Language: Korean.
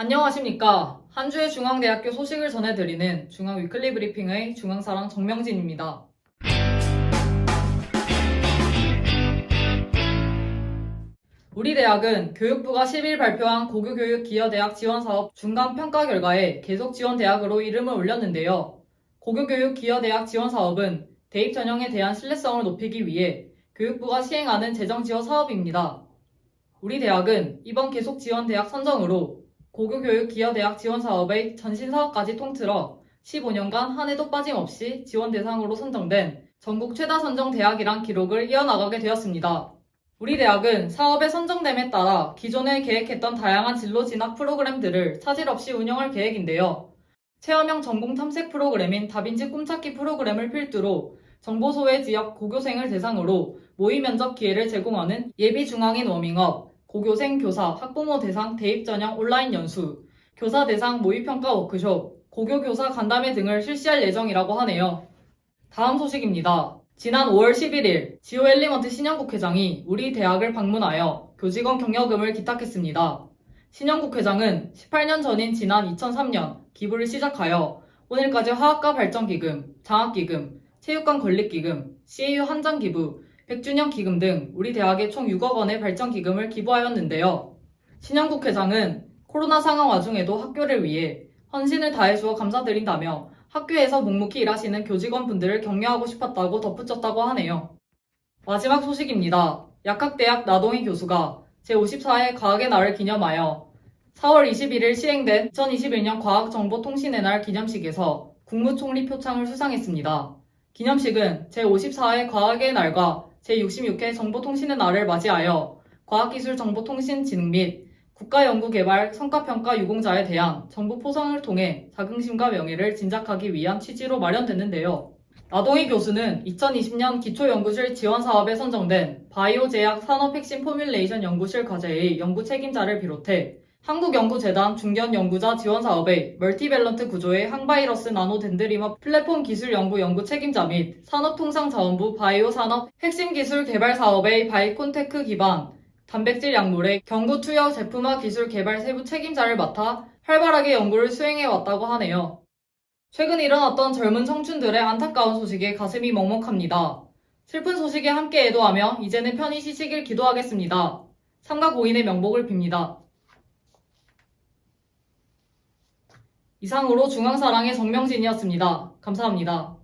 안녕하십니까. 한 주의 중앙대학교 소식을 전해드리는 중앙 위클리 브리핑의 중앙사랑 정명진입니다. 우리 대학은 교육부가 10일 발표한 고교교육 기여대학 지원사업 중간평가 결과에 계속 지원대학으로 이름을 올렸는데요. 고교교육 기여대학 지원사업은 대입 전형에 대한 신뢰성을 높이기 위해 교육부가 시행하는 재정 지원 사업입니다. 우리 대학은 이번 계속 지원 대학 선정으로 고교교육 기여 대학 지원 사업의 전신 사업까지 통틀어 15년간 한 해도 빠짐없이 지원 대상으로 선정된 전국 최다 선정 대학이란 기록을 이어나가게 되었습니다. 우리 대학은 사업의 선정됨에 따라 기존에 계획했던 다양한 진로 진학 프로그램들을 차질 없이 운영할 계획인데요. 체험형 전공 탐색 프로그램인 다빈치 꿈찾기 프로그램을 필두로 정보 소외 지역 고교생을 대상으로 모의 면접 기회를 제공하는 예비 중앙인 워밍업, 고교생 교사, 학부모 대상 대입 전형 온라인 연수, 교사 대상 모의 평가 워크숍, 고교 교사 간담회 등을 실시할 예정이라고 하네요. 다음 소식입니다. 지난 5월 11일 지오 엘리먼트 신영국 회장이 우리 대학을 방문하여 교직원 경여금을 기탁했습니다. 신영국 회장은 18년 전인 지난 2003년 기부를 시작하여 오늘까지 화학과 발전기금, 장학기금, 체육관 건립기금, CAU 한장기부, 100주년 기금 등 우리 대학에 총 6억 원의 발전 기금을 기부하였는데요. 신영국 회장은 코로나 상황 와중에도 학교를 위해 헌신을 다해주어 감사드린다며 학교에서 묵묵히 일하시는 교직원분들을 격려하고 싶었다고 덧붙였다고 하네요. 마지막 소식입니다. 약학대학 나동희 교수가 제54회 과학의 날을 기념하여 4월 21일 시행된 2021년 과학정보통신의 날 기념식에서 국무총리 표창을 수상했습니다. 기념식은 제54회 과학의 날과 제66회 정보통신의 날을 맞이하여 과학기술정보통신 진흥 및 국가연구개발 성과평가 유공자에 대한 정부 포상을 통해 자긍심과 명예를 진작하기 위한 취지로 마련됐는데요. 나동희 교수는 2020년 기초연구실 지원사업에 선정된 바이오제약 산업 핵심 포뮬레이션 연구실 과제의 연구 책임자를 비롯해 한국연구재단 중견연구자 지원사업의 멀티밸런트 구조의 항바이러스 나노덴드리머 플랫폼 기술 연구 연구 책임자 및 산업통상자원부 바이오 산업 핵심 기술 개발 사업의 바이콘테크 기반 단백질 약물의 경구 투여 제품화 기술 개발 세부 책임자를 맡아 활발하게 연구를 수행해 왔다고 하네요. 최근 일어났던 젊은 청춘들의 안타까운 소식에 가슴이 먹먹합니다. 슬픈 소식에 함께 애도하며 이제는 편히 쉬시길 기도하겠습니다. 삼가 고인의 명복을 빕니다. 이상으로 중앙사랑의 정명진이었습니다. 감사합니다.